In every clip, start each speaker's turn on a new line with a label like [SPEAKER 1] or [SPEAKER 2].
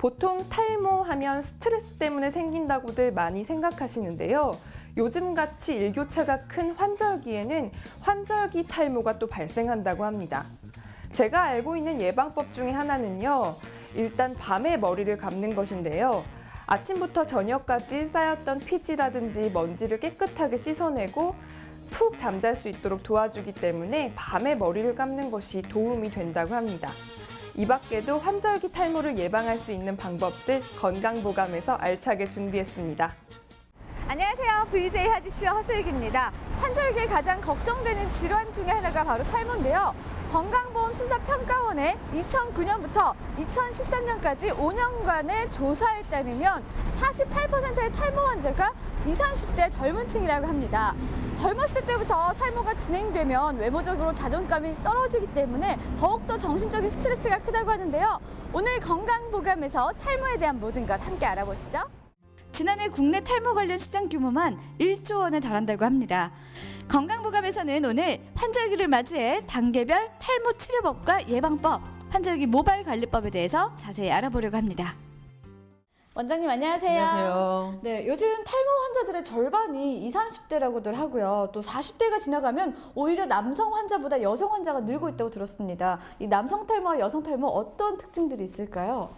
[SPEAKER 1] 보통 탈모하면 스트레스 때문에 생긴다고들 많이 생각하시는데요. 요즘같이 일교차가 큰 환절기에는 환절기 탈모가 또 발생한다고 합니다. 제가 알고 있는 예방법 중에 하나는요. 일단 밤에 머리를 감는 것인데요. 아침부터 저녁까지 쌓였던 피지라든지 먼지를 깨끗하게 씻어내고 푹 잠잘 수 있도록 도와주기 때문에 밤에 머리를 감는 것이 도움이 된다고 합니다. 이 밖에도 환절기 탈모를 예방할 수 있는 방법들 건강보감에서 알차게 준비했습니다.
[SPEAKER 2] 안녕하세요. VJ 하지슈 허슬기입니다. 환절기에 가장 걱정되는 질환 중에 하나가 바로 탈모인데요. 건강보험 심사평가원의 2009년부터 2013년까지 5년간의 조사에 따르면 48%의 탈모 환자가 20, 30대 젊은 층이라고 합니다. 젊었을 때부터 탈모가 진행되면 외모적으로 자존감이 떨어지기 때문에 더욱더 정신적인 스트레스가 크다고 하는데요. 오늘 건강보감에서 탈모에 대한 모든 것 함께 알아보시죠. 지난해 국내 탈모 관련 시장 규모만 1조 원에 달한다고 합니다. 건강보감에서는 오늘 환절기를 맞이해 단계별 탈모 치료법과 예방법, 환절기 모발 관리법에 대해서 자세히 알아보려고 합니다. 원장님 안녕하세요.
[SPEAKER 3] 안녕하세요.
[SPEAKER 2] 네, 요즘 탈모 환자들의 절반이 20, 30대라고들 하고요. 또 40대가 지나가면 오히려 남성 환자보다 여성 환자가 늘고 있다고 들었습니다. 이 남성 탈모와 여성 탈모 어떤 특징들이 있을까요?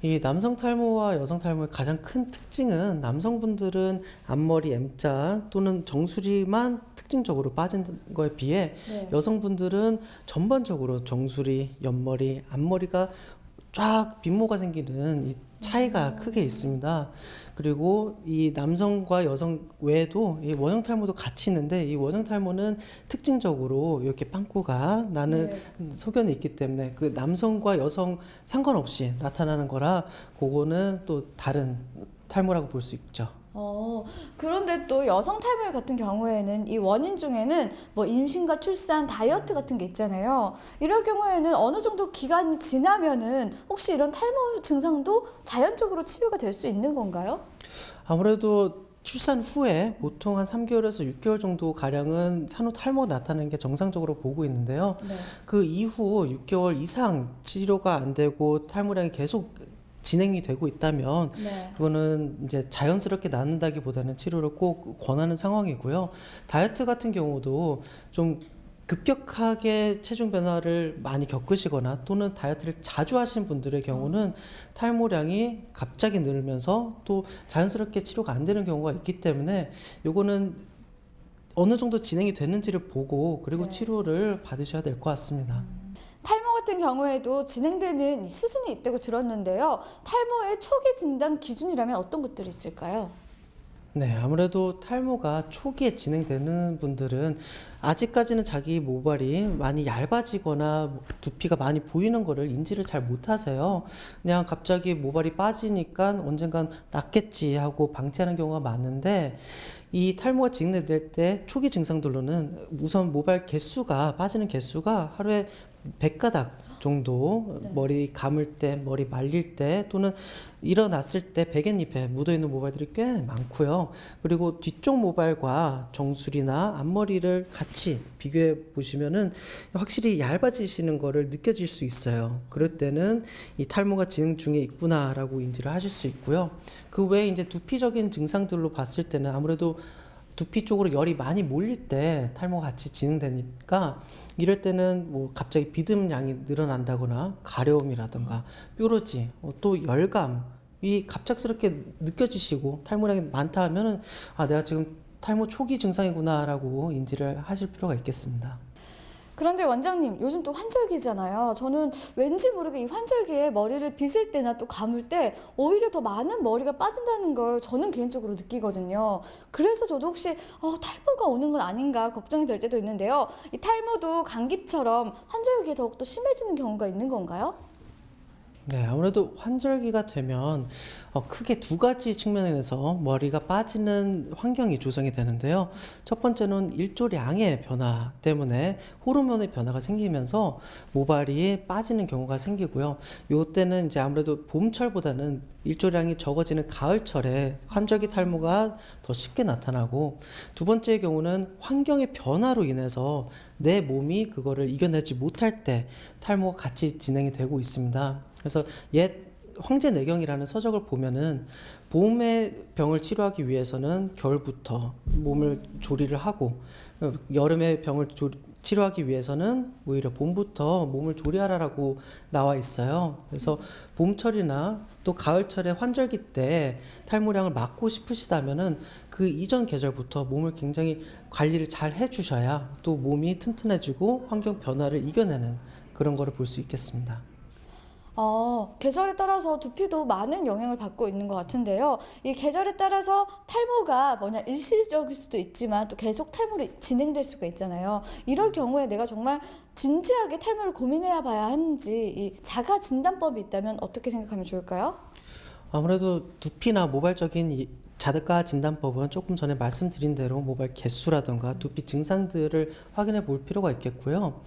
[SPEAKER 3] 이 남성 탈모와 여성 탈모의 가장 큰 특징은 남성분들은 앞머리 M자 또는 정수리만 특징적으로 빠진 거에 비해
[SPEAKER 2] 네.
[SPEAKER 3] 여성분들은 전반적으로 정수리, 옆머리, 앞머리가 쫙 빈모가 생기는 이 차이가 크게 있습니다. 그리고 이 남성과 여성 외에도 이 원형 탈모도 같이 있는데 이 원형 탈모는 특징적으로 이렇게 빵꾸가 나는 소견이 있기 때문에 그 남성과 여성 상관없이 나타나는 거라 그거는 또 다른 탈모라고 볼 수 있죠.
[SPEAKER 2] 어, 그런데 또 여성 탈모 같은 경우에는 이 원인 중에는 뭐 임신과 출산, 다이어트 같은 게 있잖아요. 이럴 경우에는 어느 정도 기간이 지나면은 혹시 이런 탈모 증상도 자연적으로 치유가 될 수 있는 건가요?
[SPEAKER 3] 아무래도 출산 후에 보통 한 3개월에서 6개월 정도 가량은 산후 탈모가 나타나는 게 정상적으로 보고 있는데요.
[SPEAKER 2] 네.
[SPEAKER 3] 그 이후 6개월 이상 치료가 안 되고 탈모량이 계속 진행이 되고 있다면
[SPEAKER 2] 네.
[SPEAKER 3] 그거는 이제 자연스럽게 낫는다기보다는 치료를 꼭 권하는 상황이고요. 다이어트 같은 경우도 좀 급격하게 체중 변화를 많이 겪으시거나 또는 다이어트를 자주 하신 분들의 경우는 탈모량이 갑자기 늘면서 또 자연스럽게 치료가 안 되는 경우가 있기 때문에 요거는 어느 정도 진행이 됐는지를 보고 그리고
[SPEAKER 2] 네.
[SPEAKER 3] 치료를 받으셔야 될 것 같습니다.
[SPEAKER 2] 탈모 같은 경우에도 진행되는 이 수준이 있다고 들었는데요. 탈모의 초기 진단 기준이라면 어떤 것들이 있을까요?
[SPEAKER 3] 네, 아무래도 탈모가 초기에 진행되는 분들은 아직까지는 자기 모발이 많이 얇아지거나 두피가 많이 보이는 거를 인지를 잘 못하세요. 그냥 갑자기 모발이 빠지니까 언젠간 낫겠지 하고 방치하는 경우가 많은데 이 탈모가 진행될 때 초기 증상들로는 우선 모발 개수가 빠지는 개수가 하루에 100가닥 정도 머리 감을 때, 머리 말릴 때 또는 일어났을 때 베갯잎에 묻어 있는 모발들이 꽤 많고요. 그리고 뒤쪽 모발과 정수리나 앞머리를 같이 비교해 보시면은 확실히 얇아지시는 거를 느껴질 수 있어요. 그럴 때는 이 탈모가 진행 중에 있구나라고 인지를 하실 수 있고요. 그 외에 이제 두피적인 증상들로 봤을 때는 아무래도 두피 쪽으로 열이 많이 몰릴 때 탈모가 같이 진행되니까 이럴 때는 뭐 갑자기 비듬량이 늘어난다거나 가려움이라든가 뾰루지 어, 또 열감이 갑작스럽게 느껴지시고 탈모량이 많다 하면은 아 내가 지금 탈모 초기 증상이구나라고 인지를 하실 필요가 있겠습니다.
[SPEAKER 2] 그런데 원장님, 요즘 또 환절기잖아요. 저는 왠지 모르게 이 환절기에 머리를 빗을 때나 또 감을 때 오히려 더 많은 머리가 빠진다는 걸 저는 개인적으로 느끼거든요. 그래서 저도 혹시 어, 탈모가 오는 건 아닌가 걱정이 될 때도 있는데요. 이 탈모도 감기처럼 환절기에 더욱더 심해지는 경우가 있는 건가요?
[SPEAKER 3] 네, 아무래도 환절기가 되면 어, 크게 두 가지 측면에서 머리가 빠지는 환경이 조성이 되는데요. 첫 번째는 일조량의 변화 때문에 호르몬의 변화가 생기면서 모발이 빠지는 경우가 생기고요. 요때는 이제 아무래도 봄철보다는 일조량이 적어지는 가을철에 환절기 탈모가 더 쉽게 나타나고 두 번째의 경우는 환경의 변화로 인해서 내 몸이 그거를 이겨내지 못할 때 탈모가 같이 진행이 되고 있습니다. 그래서 옛 황제내경이라는 서적을 보면은 봄의 병을 치료하기 위해서는 겨울부터 몸을 조리를 하고 어, 여름의 병을 조, 치료하기 위해서는 오히려 봄부터 몸을 조리하라라고 나와 있어요. 그래서 봄철이나 또 가을철에 환절기 때 탈모량을 막고 싶으시다면은 그 이전 계절부터 몸을 굉장히 관리를 잘 해주셔야 또 몸이 튼튼해지고 환경 변화를 이겨내는 그런 거를 볼 수 있겠습니다.
[SPEAKER 2] 어, 계절에 따라서 두피도 많은 영향을 받고 있는 것 같은데요. 이 계절에 따라서 탈모가 뭐냐 일시적일 수도 있지만 또 계속 탈모로 진행될 수가 있잖아요. 이럴 경우에 내가 정말 진지하게 탈모를 고민해야 봐야 하는지 이 자가 진단법이 있다면 어떻게 생각하면 좋을까요?
[SPEAKER 3] 아무래도 두피나 모발적인 이 자가 진단법은 조금 전에 말씀드린 대로 모발 개수라든가 두피 증상들을 확인해 볼 필요가 있겠고요.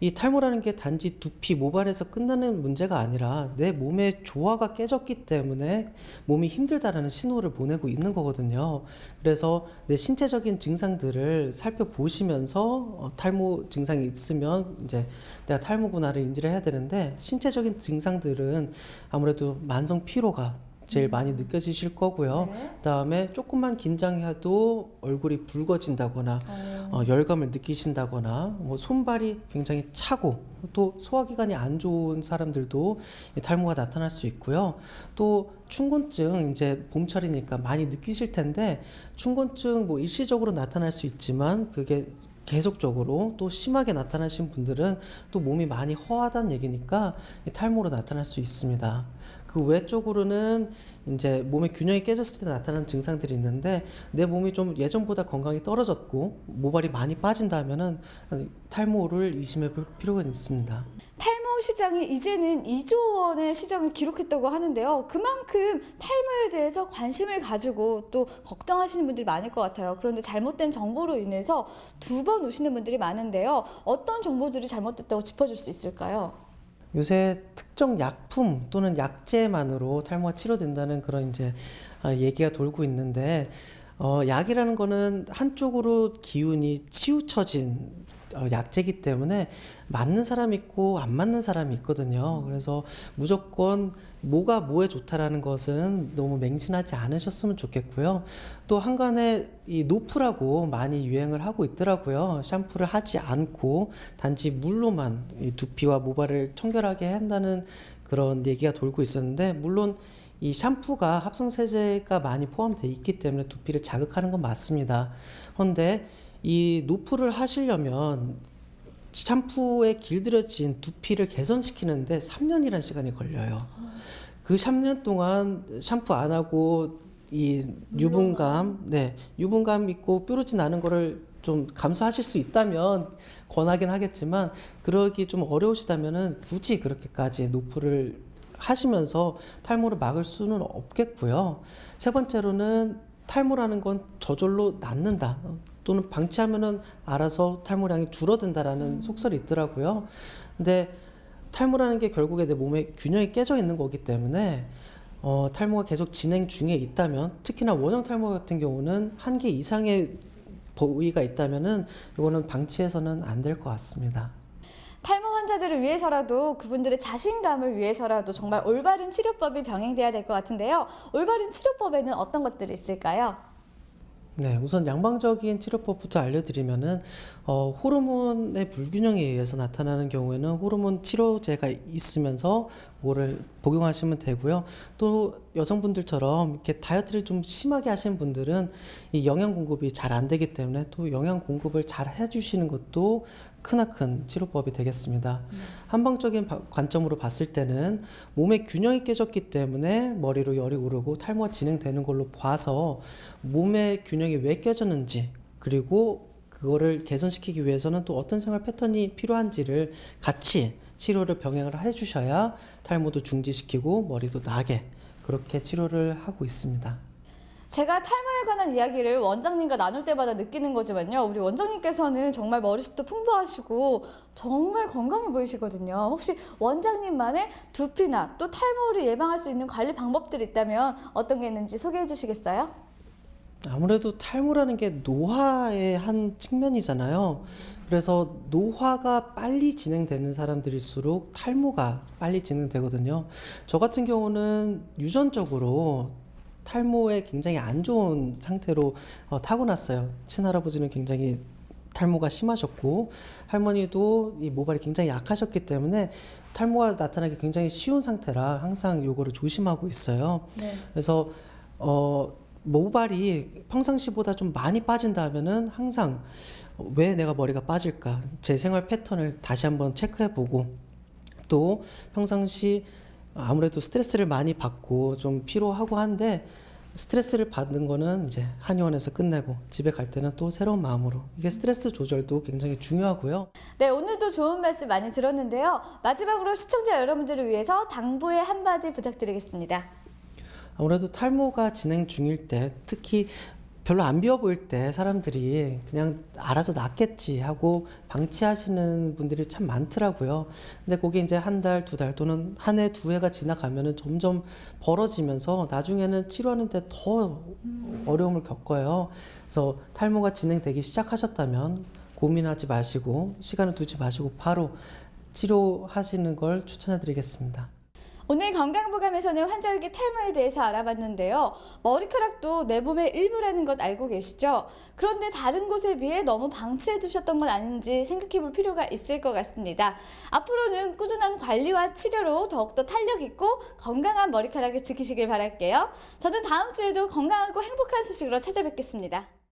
[SPEAKER 3] 이 탈모라는 게 단지 두피 모발에서 끝나는 문제가 아니라 내 몸의 조화가 깨졌기 때문에 몸이 힘들다라는 신호를 보내고 있는 거거든요. 그래서 내 신체적인 증상들을 살펴보시면서 어, 탈모 증상이 있으면 이제 내가 탈모구나를 인지를 해야 되는데 신체적인 증상들은 아무래도 만성 피로가 제일 많이 느껴지실 거고요. 그다음에 조금만 긴장해도 얼굴이 붉어진다거나 어, 열감을 느끼신다거나 뭐 손발이 굉장히 차고 또 소화기관이 안 좋은 사람들도 이 탈모가 나타날 수 있고요. 또 춘곤증 이제 봄철이니까 많이 느끼실 텐데 춘곤증 뭐 일시적으로 나타날 수 있지만 그게 계속적으로 또 심하게 나타나신 분들은 또 몸이 많이 허하다는 얘기니까 이 탈모로 나타날 수 있습니다. 그 외적으로는 이제 몸의 균형이 깨졌을 때 나타나는 증상들이 있는데 내 몸이 좀 예전보다 건강이 떨어졌고 모발이 많이 빠진다면은 탈모를 의심해 볼 필요가 있습니다.
[SPEAKER 2] 탈모 시장이 이제는 2조 원의 시장을 기록했다고 하는데요. 그만큼 탈모에 대해서 관심을 가지고 또 걱정하시는 분들이 많을 것 같아요. 그런데 잘못된 정보로 인해서 두번 우시는 분들이 많은데요. 어떤 정보들이 잘못됐다고 짚어줄 수 있을까요?
[SPEAKER 3] 요새 특정 약품 또는 약제만으로 탈모가 치료된다는 그런 이제 아, 얘기가 돌고 있는데 어, 약이라는 거는 한쪽으로 기운이 치우쳐진 어, 약제기 때문에 맞는 사람이 있고 안 맞는 사람이 있거든요. 그래서 무조건 뭐가 뭐에 좋다라는 것은 너무 맹신하지 않으셨으면 좋겠고요. 또 한간에 이 노프라고 많이 유행을 하고 있더라고요. 샴푸를 하지 않고 단지 물로만 이 두피와 모발을 청결하게 한다는 그런 얘기가 돌고 있었는데 물론 이 샴푸가 합성 세제가 많이 포함되어 있기 때문에 두피를 자극하는 건 맞습니다. 그런데 이 노프를 하시려면 샴푸에 길들여진 두피를 개선시키는데 3년이라는 시간이 걸려요. 그 3년 동안 샴푸 안 하고 이 유분감, 네, 유분감 있고 뾰루지 나는 거를 좀 감수하실 수 있다면 권하긴 하겠지만 그러기 좀 어려우시다면은 굳이 그렇게까지 노프를 하시면서 탈모를 막을 수는 없겠고요. 세 번째로는 탈모라는 건 저절로 낫는다. 또는 방치하면은 알아서 탈모량이 줄어든다라는 속설이 있더라고요. 근데 탈모라는 게 결국에 내 몸에 균형이 깨져 있는 거기 때문에 어, 탈모가 계속 진행 중에 있다면 특히나 원형 탈모 같은 경우는 한 개 이상의 부위가 있다면은 이거는 방치해서는 안 될 것 같습니다.
[SPEAKER 2] 탈모 환자들을 위해서라도 그분들의 자신감을 위해서라도 정말 올바른 치료법이 병행돼야 될 것 같은데요. 올바른 치료법에는 어떤 것들이 있을까요?
[SPEAKER 3] 네, 우선 양방적인 치료법부터 알려드리면은 어, 호르몬의 불균형에 의해서 나타나는 경우에는 호르몬 치료제가 있으면서 그거를 복용하시면 되고요. 또 여성분들처럼 이렇게 다이어트를 좀 심하게 하시는 분들은 이 영양 공급이 잘 안 되기 때문에 또 영양 공급을 잘 해주시는 것도 크나큰 치료법이 되겠습니다. 한방적인 바- 관점으로 봤을 때는 몸의 균형이 깨졌기 때문에 머리로 열이 오르고 탈모가 진행되는 걸로 봐서 몸의 균형이 왜 깨졌는지 그리고 그거를 개선시키기 위해서는 또 어떤 생활 패턴이 필요한지를 같이 치료를 병행을 해주셔야 탈모도 중지시키고 머리도 나게 그렇게 치료를 하고 있습니다.
[SPEAKER 2] 제가 탈모에 관한 이야기를 원장님과 나눌 때마다 느끼는 거지만요. 우리 원장님께서는 정말 머리숱도 풍부하시고 정말 건강해 보이시거든요. 혹시 원장님만의 두피나 또 탈모를 예방할 수 있는 관리 방법들이 있다면 어떤 게 있는지 소개해 주시겠어요?
[SPEAKER 3] 아무래도 탈모라는 게 노화의 한 측면이잖아요. 그래서 노화가 빨리 진행되는 사람들일수록 탈모가 빨리 진행되거든요. 저 같은 경우는 유전적으로 탈모에 굉장히 안 좋은 상태로 어, 타고났어요. 친할아버지는 굉장히 탈모가 심하셨고 할머니도 이 모발이 굉장히 약하셨기 때문에 탈모가 나타나기 굉장히 쉬운 상태라 항상 요거를 조심하고 있어요. 그래서 어 모발이 평상시보다 좀 많이 빠진다 하면은 항상 어, 왜 내가 머리가 빠질까 제 생활 패턴을 다시 한번 체크해 보고 또 평상시 아무래도 스트레스를 많이 받고 좀 피로하고 한데 스트레스를 받는 거는 이제 한의원에서 끝내고 집에 갈 때는 또 새로운 마음으로 이게 스트레스 조절도 굉장히 중요하고요.
[SPEAKER 2] 네, 오늘도 좋은 말씀 많이 들었는데요. 마지막으로 시청자 여러분들을 위해서 당부의 한마디 부탁드리겠습니다.
[SPEAKER 3] 아무래도 탈모가 진행 중일 때 특히 별로 안 비어 보일 때 사람들이 그냥 알아서 낫겠지 하고 방치하시는 분들이 참 많더라고요. 근데 그게 이제 한 달, 두 달 또는 한 해, 두 해가 지나가면은 점점 벌어지면서 나중에는 치료하는데 더 어려움을 겪어요. 그래서 탈모가 진행되기 시작하셨다면 고민하지 마시고 시간을 두지 마시고 바로 치료하시는 걸 추천해 드리겠습니다.
[SPEAKER 2] 오늘 건강보감에서는 환절기 탈모에 대해서 알아봤는데요. 머리카락도 내 몸의 일부라는 것 알고 계시죠? 그런데 다른 곳에 비해 너무 방치해 두셨던 건 아닌지 생각해 볼 필요가 있을 것 같습니다. 앞으로는 꾸준한 관리와 치료로 더욱더 탄력 있고 건강한 머리카락을 지키시길 바랄게요. 저는 다음 주에도 건강하고 행복한 소식으로 찾아뵙겠습니다.